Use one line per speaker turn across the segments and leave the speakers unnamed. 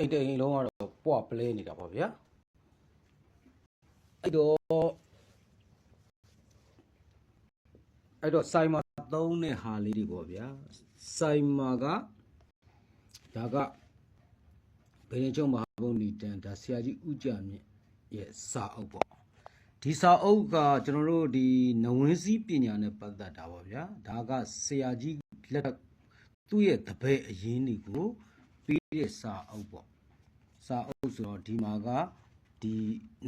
အိတ်တိန်လုံးကတော့ပွားပလဲနေတာပေါ့ဗျာအဲ့တော့အဲ့တော့စိုင်မာသုံးတဲ့ဟာလေးတွေပေါ့ဗျာစိုင်မာကဒါကဘယ်ရင်ချုံမဟာဘုံနီတန်ဒါဆရာကြီးဥကြမြင့်ရဲ့စာအုပ်ပေါ့ဒီစာအုပ်ကကျွန်တော်တို့ဒီနဝင်းစည်းပညာနဲ့ပတ်သက်တာပေါ့ဗျာဒါကဆရာကြီးလက်ထက်သူ့ရဲ့တပည့်အရင်းတွေကို ပြီးတဲ့စာအုပ်ပေါ့စာအုပ်ဆိုတော့ဒီမှာကဒီ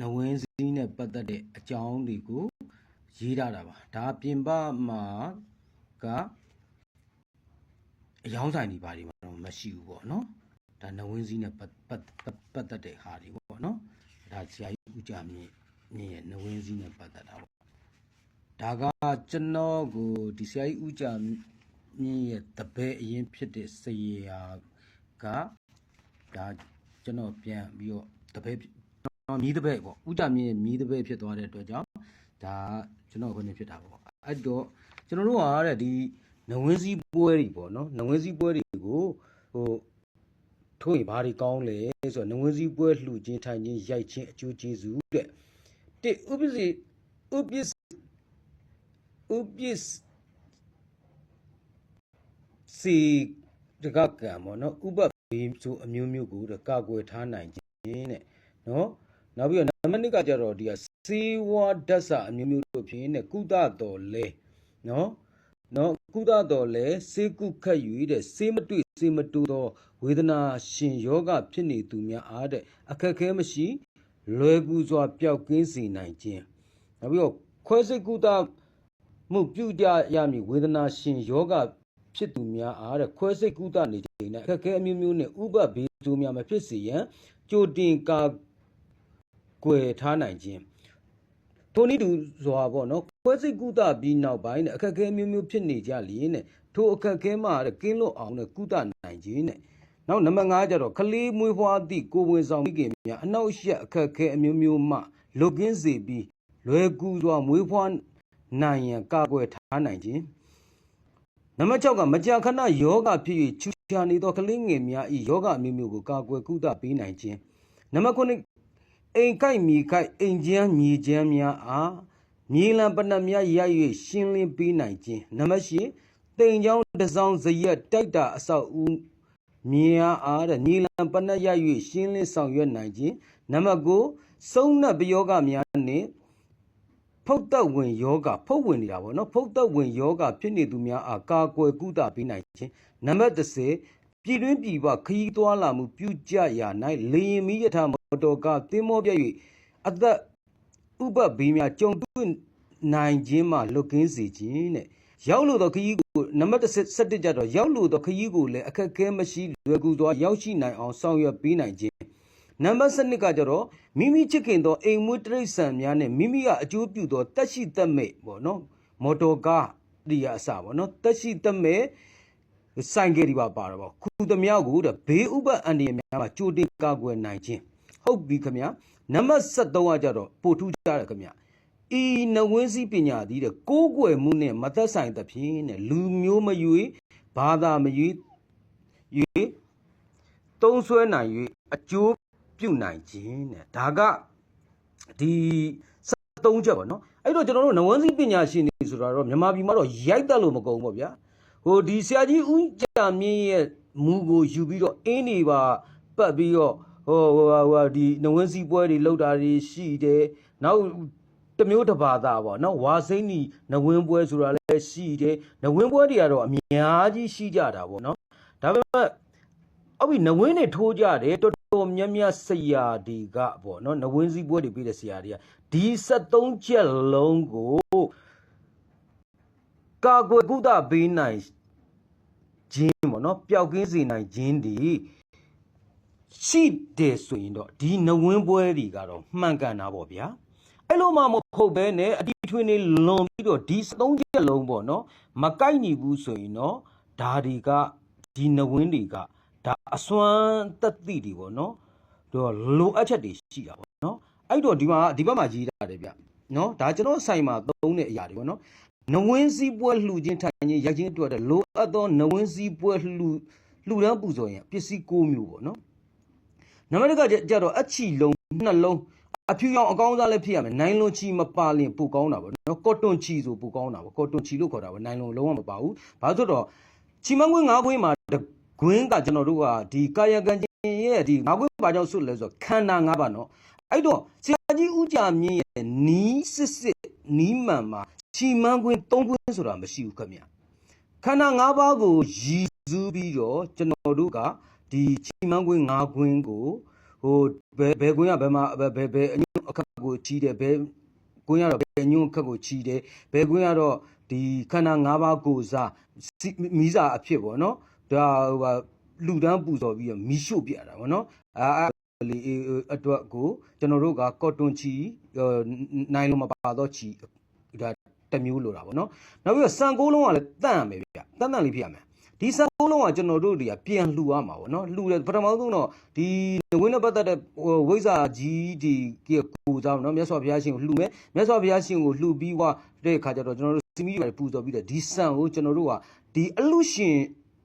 နဝင်းစည်းနဲ့ပတ်သက်တဲ့အကြောင်းတွေကိုရေးထားတာပါဒါပြင်ပမှာကအယောင်းဆိုင်တွေပါဒီမှာတော့မရှိဘူးပေါ့နော်ဒါနဝင်းစည်းနဲ့ပတ်ပတ်ပတ်ပတ်သက်တဲ့ဟာတွေပေါ့နော်ဒါဆရာကြီးဦးကြမြင့်မြင့်ရဲ့နဝင်းစည်းနဲ့ပတ်သက်တာပေါ့ဒါကကျွန်တော်ကိုဒီဆရာကြီးဦးကြမြင့်ရဲ့တပည့်အရင်ဖြစ်တဲ့စရာ ကဒါကျွန်တော်ပြန်ပြီးတော့တပည့်ကျွန်တော်မြည်တပည့်ပေါ့ဥကြမြင့်မြည်တပည့်ဖြစ်သွားတဲ့အတွက်ကြောင့်ဒါကျွန်တော်ခုနေဖြစ်တာပေါ့အဲ့တော့ကျွန်တော်တို့ကတဲ့ဒီနဝင်းစည်းပွဲတွေပေါ့နော်နဝင်းစည်းပွဲတွေကိုဟိုထိုးရင်ဘာတွေကောင်းလဲဆိုတော့နဝင်းစည်းပွဲလှူခြင်းထိုင်ခြင်းရိုက်ခြင်းအကျိုးကျေးဇူးတဲ့တစ်ဥပ္ပစီဥပ္ပစ္စဥပ္ပစ္စစီတကကံပေါ့နော်ဥပ္ပဘေးဆိုအမျိုးမျိုးကိုတဲ့ကာကွယ်ထားနိုင်ခြင်းတဲ့နော်နောက်ပြီးတော့နံပါတ်2ကကြတော့ဒီကစေဝါဓာတ်စာအမျိုးမျိုးတို့ဖြင့်တဲ့ကုသတော်လဲနော်နော်ကုသတော်လဲစေကုခတ်ယူတဲ့စေမတွေ့စေမတူသောဝေဒနာရှင်ယောဂဖြစ်နေသူများအားတဲ့အခက်ခဲမရှိလွယ်ကူစွာပျောက်ကင်းစေနိုင်ခြင်းနောက်ပြီးတော့ခွဲစိတ်ကုသမှုပြုကြရမည်ဝေဒနာရှင်ယောဂ ဖြစ်သူများအားတဲ့ခွဲစိတ်ကုသနေခြင်းနဲ့အခက်ခဲအမျိုးမျိုးနဲ့ဥပဘေးဆိုးများမဖြစ်စေရန်ကြိုတင်ကာကွယ်ထားနိုင်ခြင်းထိုနည်းတူစွာပေါ့နော်ခွဲစိတ်ကုသပြီးနောက်ပိုင်းနဲ့အခက်ခဲမျိုးမျိုးဖြစ်နေကြလျင်နဲ့ထိုအခက်ခဲမှတဲ့ကင်းလွတ်အောင်နဲ့ကုသနိုင်ခြင်းနဲ့နောက်နံပါတ်5ကျတော့ကလေးမွေးဖွားသည့်ကိုယ်ဝင်ဆောင်မိခင်များအနောက်ရှက်အခက်ခဲအမျိုးမျိုးမှလွတ်ကင်းစေပြီးလွယ်ကူစွာမွေးဖွားနိုင်ရန်ကာကွယ်ထားနိုင်ခြင်း နံပါတ်6ကမကြာခဏယောဂဖြစ်၍ချူချာနေသောကလေးငယ်များ၏ယောဂအမျိုးမျိုးကိုကာကွယ်ကုသပေးနိုင်ခြင်းနံပါတ်9အိမ်ကိုက်မြေကိုက်အိမ်ချမ်းမြေချမ်းများအားမြေလံပနတ်များရ၍ရှင်းလင်းပေးနိုင်ခြင်းနံပါတ်10တိမ်ချောင်းတစောင်းဇရက်တိုက်တာအဆောက်ဦးမြေအားအားတဲ့မြေလံပနတ်ရ၍ရှင်းလင်းဆောင်ရွက်နိုင်ခြင်းနံပါတ်9စုံနတ်ပယောဂများနှင့် ဖုတ်သက်ဝင်ယောဂဖုတ်ဝင်နေတာပေါ့နော်ဖုတ်သက်ဝင်ယောဂဖြစ်နေသူများအားကာကွယ်ကုသပေးနိုင်ခြင်းနံပါတ်10ပြည်တွင်းပြည်ပခရီးသွားလာမှုပြုကြရာ၌လေရင်မီးရထားမော်တော်ကားသင်းမောပြည့်၍အသက်ဥပဘေးများကြုံတွေ့နိုင်ခြင်းမှလွတ်ကင်းစေခြင်းတဲ့ရောက်လို့တော့ခရီးကိုနံပါတ်17ကြတော့ရောက်လို့တော့ခရီးကိုလည်းအခက်အခဲမရှိလွယ်ကူစွာရောက်ရှိနိုင်အောင်ဆောင်ရွက်ပေးနိုင်ခြင်း နံပါတ်7ကကြတော့မိမိချစ်ခင်သောအိမ်မွေးတရိษံများနဲ့မိမိကအကျိုးပြုသောတက်ရှိတက်မဲ့ပေါ့နော်မော်တော်ကားဒီရအစပေါ့နော်တက်ရှိတက်မဲ့ဆိုင်ကယ်ဒီပါပါတော့ပေါ့ခုသမျှကိုတဲ့ဘေးဥပအန္တရာယ်များမှာကြိုတင်ကာကွယ်နိုင်ခြင်းဟုတ်ပြီခင်ဗျာနံပါတ်73ကကြတော့ပို့ထူးကြတယ်ခင်ဗျာဤနဝင်းစည်းပညာသည်တဲ့ကိုးကွယ်မှုနဲ့မသက်ဆိုင်သဖြင့်တဲ့လူမျိုးမရွေဘာသာမရွေ၍သုံးဆွဲနိုင်၍အကျိုး ပြုနိုင်ခြင်းတဲ့ဒါကဒီ73ချက်ပေါ့နော်အဲ့တော့ကျွန်တော်တို့နဝင်းစည်းပညာရှင်တွေဆိုတာတော့မြန်မာပြည်မှာတော့ရိုက်တက်လို့မကုန်ဘူးပေါ့ဗျာဟိုဒီဆရာကြီးဦးကြမြင့်ရဲ့မူကိုယူပြီးတော့အင်းနေပါပတ်ပြီးတော့ဟိုဟိုဟိုဒီနဝင်းစည်းပွဲတွေလောက်တာတွေရှိတယ်နောက်တစ်မျိုးတစ်ဘာသာပေါ့နော်ဝါစိမ့်နီနဝင်းပွဲဆိုတာလည်းရှိတယ်နဝင်းပွဲတွေကတော့အများကြီးရှိကြတာပေါ့နော်ဒါပေမဲ့အောက်ပြီးနဝင်းတွေထိုးကြတယ်တော် တော်များများဆရာတွေကပေါ့နော်နဝင်းစည်းပွဲတွေပြီးတဲ့ဆရာတွေကဒီ73ချက်လုံးကိုကာကွယ်ကုသပေးနိုင်ခြင်းပေါ့နော်ပျောက်ကင်းစေနိုင်ခြင်းဒီရှိတယ်ဆိုရင်တော့ဒီနဝင်းပွဲတွေကတော့မှန်ကန်တာပေါ့ဗျာအဲ့လိုမှမဟုတ်ဘဲနဲ့အတီထွေးနေလွန်ပြီးတော့ဒီသုံးချက်လုံးပေါ့နော်မကိုက်ညီဘူးဆိုရင်တော့ဒါတွေကဒီနဝင်းတွေက ဒါအစွမ်းတက်သည့်တွေပေါ့နော်တော့လိုအပ်ချက်တွေရှိတာပေါ့နော်အဲ့တော့ဒီမှာဒီဘက်မှာရေးထားတယ်ဗျနော်ဒါကျွန်တော်ဆိုင်မှာသုံးတဲ့အရာတွေပေါ့နော်နဝင်းစည်းပွဲလှူခြင်းထိုင်ခြင်းရိုက်ခြင်းအတွက်တဲ့လိုအပ်သောနဝင်းစည်းပွဲလှူလှူဒန်းပူဇော်ရင်ပစ္စည်း၉မျိုးပေါ့နော်နံပါတ်တစ်ကကြကြတော့အချီလုံးနှလုံးအဖြူရောင်အကောင်းစားလည်းဖြစ်ရမယ်နိုင်လွန်ချီမပါလင်ပိုကောင်းတာပေါ့နော်ကော့တွန်ချီဆိုပိုကောင်းတာပေါ့ကော့တွန်ချီလို့ခေါ်တာပေါ့နိုင်လွန်လုံးဝမပါဘူးဘာလို့ဆိုတော့ချီမန်းကွင်း၅ကွင်းမှာ တကွင်းကကျွန်တော်တို့ကဒီကာယကံချင်းရဲ့ဒီ၅ကွင်းဘာကြောင့်ဆွတ်လဲဆိုတော့ခန္ဓာ၅ပါးနော်အဲ့တော့ဆရာကြီးဦးကြမြင့်ရဲ့နီးစစ်စစ်နီးမှန်မှာချီမန်းကွင်း၃ကွင်းဆိုတာမရှိဘူးခင်ဗျခန္ဓာ၅ပါးကိုရည်စူးပြီးတော့ကျွန်တော်တို့ကဒီချီမန်းကွင်း၅ကွင်းကိုဟိုဘယ်ဘယ်ကွင်းကဘယ်မှာဘယ်ဘယ်ဘယ်အညွန့်အခက်ကိုချီးတယ်ဘယ်ကွင်းကတော့ဘယ်အညွန့်အခက်ကိုချီးတယ်ဘယ်ကွင်းကတော့ဒီခန္ဓာ၅ပါးကိုစားစီမီးစာအဖြစ်ပေါ့နော် ဒါဟိုဟာလူတန်းပူဇော်ပြီးတော့မီးရှို့ပြတာပေါ့နော်အာအဲ့လေအတွက်ကိုကျွန်တော်တို့ကကော့တွန်ချီဟိုနိုင်လုံးမပါတော့ချီဒါတစ်မျိုးလိုတာပေါ့နော်နောက်ပြီးတော့စံကိုးလုံးကလည်းတန့်ရမယ်ဗျတန့်တန့်လေးဖြစ်ရမယ်ဒီစံကိုးလုံးကကျွန်တော်တို့တွေကပြန်လှူရမှာပေါ့နော်လှူတယ်ပထမဆုံးတော့ဒီဝင်းနဲ့ပတ်သက်တဲ့ဟိုဝိဇ္ဇာကြီးဒီကိုစားနော်မြတ်စွာဘုရားရှင်ကိုလှူမယ်မြတ်စွာဘုရားရှင်ကိုလှူပြီးွားတဲ့ခါကျတော့ကျွန်တော်တို့စီမီတွေပူဇော်ပြီးတော့ဒီစံကိုကျွန်တော်တို့ကဒီအလူရှင်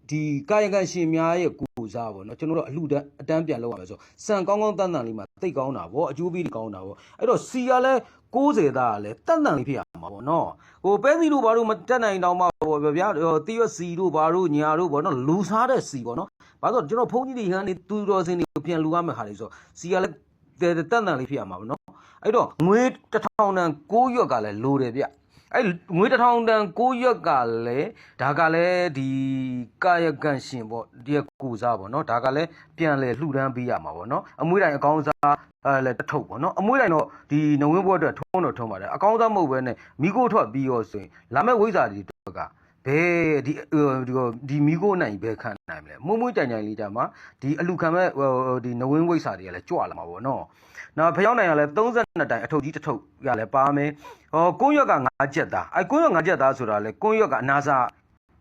ဒီကာယကံရှင်များရဲ့ကိုစားပေါ့နော်ကျွန်တော်တို့အလှူတန်းအတန်းပြန်လုပ်ရမယ်ဆိုစံကောင်းကောင်းတန်တန်လေးမှာတိတ်ကောင်းတာပေါ့အကျိုးပေးကောင်းတာပေါ့အဲ့တော့စီကလည်း60သားကလည်းတန်တန်လေးဖြစ်ရမှာပေါ့နော်ဟိုပဲစီတို့ဘာလို့မတက်နိုင်တော့မှပေါ့ဗျာတီရွက်စီတို့ဘာတို့ညာတို့ပေါ့နော်လူစားတဲ့စီပေါ့နော်ဘာလို့ကျွန်တော်ဖုန်းကြီးတွေဟန်နေသူတော်စင်တွေပြန်လူရမယ့်ခါလေးဆိုစီကလည်းတန်တန်လေးဖြစ်ရမှာပေါ့နော်အဲ့တော့ငွေတစ်ထောင်တန်6ရွက်ကလည်းလိုတယ်ဗျ အဲ့ငွေတစ်ထောင်တန်6ရွက်ကလည်းဒါကလည်းဒီကာယကံရှင်ပေါ့ဒီကူစားပေါ့နော်ဒါကလည်းပြန်လဲလှူဒန်းပေးရမှာပေါ့နော်အမွေးတိုင်အကောင်းစားအဲလဲတထုပ်ပေါ့နော်အမွေးတိုင်တော့ဒီနဝင်းဘွဲအတွက်ထုံးတော့ထုံးပါတယ်အကောင်းစားမဟုတ်ဘဲနဲ့မိကိုထွက်ပြီးရောဆိုရင်လာမဲ့ဝိဇ္ဇာတွေတော့က ဘယ်ဒီဒီဒီမိကိုနိုင်ဘယ်ခံနိုင်မလဲမွမွေးတိုင်တိုင်လေးကြမှာဒီအလူခံမဲ့ဒီနဝင်းဝိဇ္ဇာတွေကလည်းကြွလာမှာပေါ့နော်နော်ဖျောင်းနိုင်ရလဲ32တိုင်အထုပ်ကြီးတစ်ထုပ်ရလဲပါမယ်ဟောကုန်းရွက်က9ချက်သားအဲကုန်းရွက်9ချက်သားဆိုတာလဲကုန်းရွက်ကအနာစာ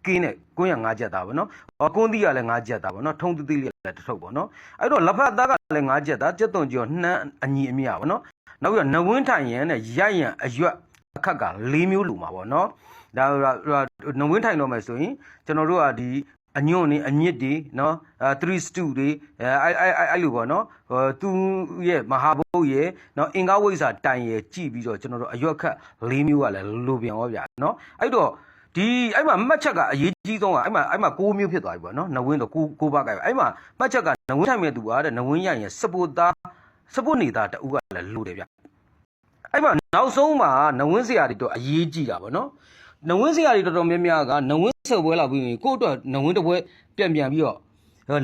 ကင်းနဲ့ကွင်းရ၅ချက်သားပေါ့နော်။ဟောကွန်းသီးကလည်း၅ချက်သားပေါ့နော်။ထုံးသီးသီးလေးလည်းတစ်ထုပ်ပေါ့နော်။အဲ့တော့လက်ဖက်သားကလည်း၅ချက်သား၊ကြက်သွန်ကျော်နှမ်းအညီအမျှပေါ့နော်။နောက်ပြီးတော့နဝင်းထိုင်ရန်နဲ့ရိုက်ရန်အရွက်အခက်က၄မျိုးလိုမှာပေါ့နော်။ ဒါနဝင်းထိုင်တော့မယ်ဆိုရင်ကျွန်တော်တို့ကဒီအညွန့်နေအမြင့်တွေနော်အဲ3 stew တွေအဲအဲအဲအဲ့လိုပေါ့နော်ဟိုသူရဲ့မဟာဘုတ်ရဲ့နော်အင်္ဂါဝိဇ္ဇာတိုင်ရဲ့ကြည့်ပြီးတော့ကျွန်တော်တို့အရွက်ခတ်၄မျိုးကလည်းလိုပြန်ရောဗျာနော်အဲ့တော့ဒီအဲ့မှာမှတ်ချက်ကအရေးကြီးဆုံးကအဲ့မှာအဲ့မှာ6မျိုးဖြစ်သွားပြီပေါ့နော်နဝင်းတော့6 6ပါးကအဲ့မှာမှတ်ချက်ကနဝင်းထိုင်မဲ့သူကတဲ့နဝင်းရရင်စပုတ်သားစပုတ်နေတာတူကလည်းလိုတယ်ဗျအဲ့မှာနောက်ဆုံးမှာနဝင်းစရာတွေတော့အရေးကြီးတာပေါ့နော် နဝင်းစရာတွေတော်တော်များများကနဝင်းဆုပ်ပွဲလောက်ပြီးရင်ကို့အတွက်နဝင်းတစ်ပွဲပြန်ပြန်ပြီးတော့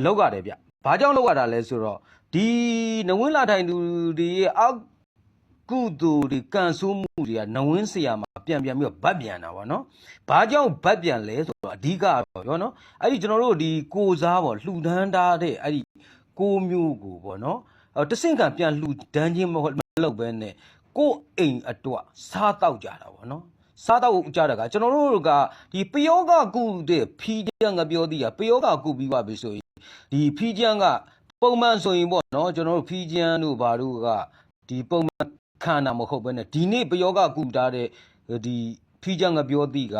လောက်ရတယ်ဗျဘာကြောင့်လောက်ရတာလဲဆိုတော့ဒီနဝင်းလာထိုင်သူတွေရဲ့အောက်ကုသိုလ်တွေကံဆိုးမှုတွေကနဝင်းစရာမှာပြန်ပြန်ပြီးတော့ဗတ်ပြန်တာပေါ့နော်။ဘာကြောင့်ဗတ်ပြန်လဲဆိုတော့အဓိကတော့ပြောနော်။အဲ့ဒီကျွန်တော်တို့ဒီကိုစားပေါ့လှူဒန်းထားတဲ့အဲ့ဒီကိုမျိုးကိုပေါ့နော်။တဆင့်ကပြန်လှူဒန်းခြင်းမဟုတ်မလုပ်ဘဲနဲ့ကိုအိမ်အတွက်စားတောက်ကြတာပေါ့နော်။ စားတော့ကြတာကကျွန်တော်တို့ကဒီပယောဂကုတဲ့ဖီးကျန်ကပြောသေးတာပယောဂကုပြီးသွားပြီဆိုရင်ဒီဖီးကျန်ကပုံမှန်ဆိုရင်ပေါ့နော်ကျွန်တော်တို့ဖီးကျန်တို့ဘာတို့ကဒီပုံမှန်ခန္ဓာမဟုတ်ဘဲနဲ့ဒီနေ့ပယောဂကုထားတဲ့ဒီဖီးချငါပြောသည့်က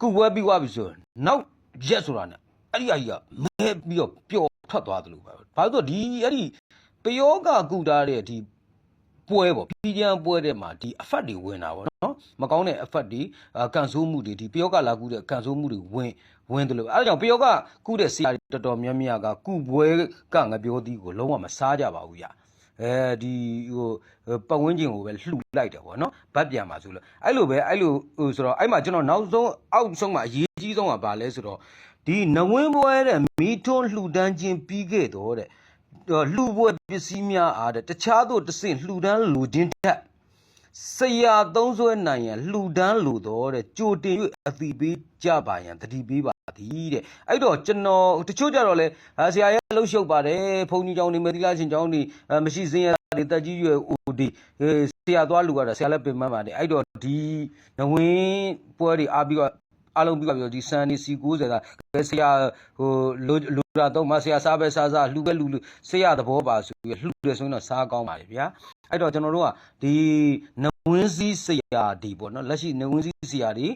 ကုပွဲပြီးသွားပြီဆိုရင်နောက်ရက်ဆိုတာနဲ့အဲ့ဒီအကြီးကမဲပြီးတော့ပျော်ထွက်သွားသလိုပဲဘာလို့ဒီအဲ့ဒီပယောဂကုထားတဲ့ဒီ ပွဲပေါ့ဖီးချန်ပွဲတဲ့မှာဒီအဖတ်တွေဝင်တာပေါ့နော်မကောင်းတဲ့အဖတ်တွေကန်ဆိုးမှုတွေဒီပယောဂလာကုတဲ့ကန်ဆိုးမှုတွေဝင်ဝင်တယ်လို့အဲဒါကြောင့်ပယောဂကုတဲ့ဆရာတွေတော်တော်များများကကုပွဲကငါပြောသီးကိုလုံးဝမစားကြပါဘူးညာအဲဒီဟိုပတ်ဝန်းကျင်ကိုပဲလှူလိုက်တယ်ပေါ့နော်ဗတ်ပြန်ပါဆိုလို့အဲ့လိုပဲအဲ့လိုဟိုဆိုတော့အဲ့မှာကျွန်တော်နောက်ဆုံးအောက်ဆုံးမှာအရေးကြီးဆုံးကဘာလဲဆိုတော့ဒီနဝင်းပွဲတဲ့မီထွန်းလှူဒန်းခြင်းပြီးခဲ့တော့တဲ့ လှူပွဲပစ္စည်းများအားတဲ့တခြားသို့တဆင့်လှူဒန်းလူချင်းတက်ဆရာသုံးဆွဲနိုင်ရန်လှူဒန်းလိုတော့တဲ့ကြိုတင်၍အတိပေးကြပါရန်တတိပေးပါသည်တဲ့အဲ့တော့ကျွန်တော်တချို့ကြတော့လဲဆရာရဲ့လှုပ်ရှုပ်ပါတယ်ဘုန်းကြီးကျောင်းနေမသီလရှင်ကျောင်းနေမရှိစင်းရတွေတက်ကြီးရွယ်ဦးဒီဆရာသွားလူကတော့ဆရာလည်းပြင်မှတ်ပါတယ်အဲ့တော့ဒီနဝင်းပွဲတွေအားပြီးတော့ အားလုံးပြီးတော့ဒီစံနေစီ90ကဆရာဟိုလူလာတော့မဆရာစားပဲစားစားလှူပဲလှူလှူဆရာသဘောပါဆိုပြီးလှူတယ်ဆိုရင်တော့စားကောင်းပါလေဗျာအဲ့တော့ကျွန်တော်တို့ကဒီနဝင်းစည်းဆရာဒီပေါ့နော်လက်ရှိနဝင်းစည်းဆရာဒီ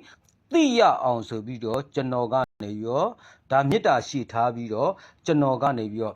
သိရအောင်ဆိုပြီးတော့ကျွန်တော်ကနေပြီးတော့ဒါမေတ္တာရှိထားပြီးတော့ကျွန်တော်ကနေပြီးတော့